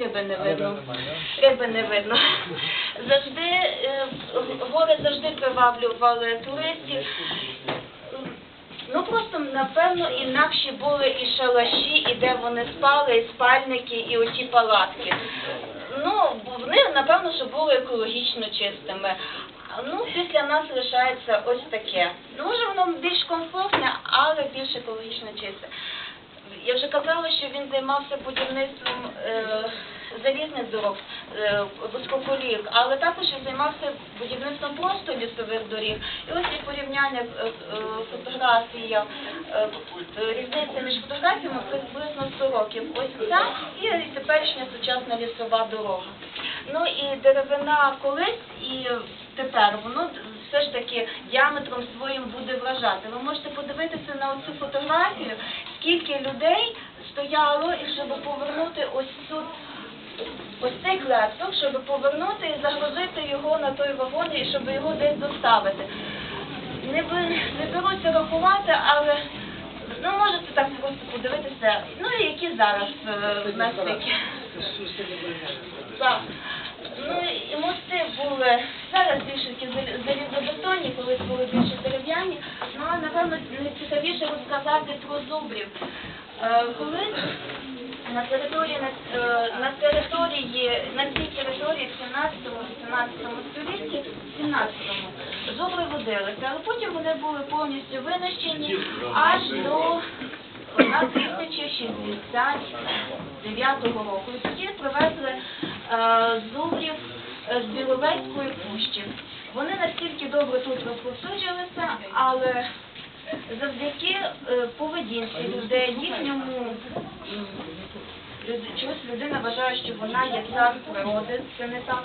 риби не видно. Риби не видно. Завжди е, гори завжди приваблювали туристів. Ну просто напевно інакші були і шалаші, і де вони спали, і спальники, і оті палатки. Ну, вони напевно, що були екологічно чистими. Ну, після нас лишається ось таке. Ну, може, воно більш комфортне, але більш екологічно чисте. Я вже казала, що він займався будівництвом е, залізних дорог, е, вузькоколійок, але також і займався будівництвом просто лісових доріг. І ось є порівняння е, е, фотографія, е, е, різниця між фотографіями приблизно 100 років. Ось ця і теперішня сучасна лісова дорога. Ну і деревина колись і тепер воно все ж таки діаметром своїм буде вражати. Ви можете подивитися на оцю фотографію, скільки людей стояло, щоб повернути ось тут. Ось цей клепток, щоб повернути і загрузити його на той вагон, і щоб його десь доставити. Не, не беруся рахувати, але ну можете так просто подивитися. Ну і які зараз мастики. Так. Ну і мости були зараз більше залізобетонні, колись були більше дерев'яні. Напевно найцікавіше розказати про зубрів. Е, Колись на території на, е, на території на цій території в 17-18 столітті, 17-му, зубри водилися, але потім вони були повністю винищені аж до на 1069 року. І тоді привезли е, зубрів з Біловецької пущі. Вони настільки добре тут розповсюджилися, але завдяки е, поведінці людей, їхньому чогось людина вважає, що вона є цар природи, це не так.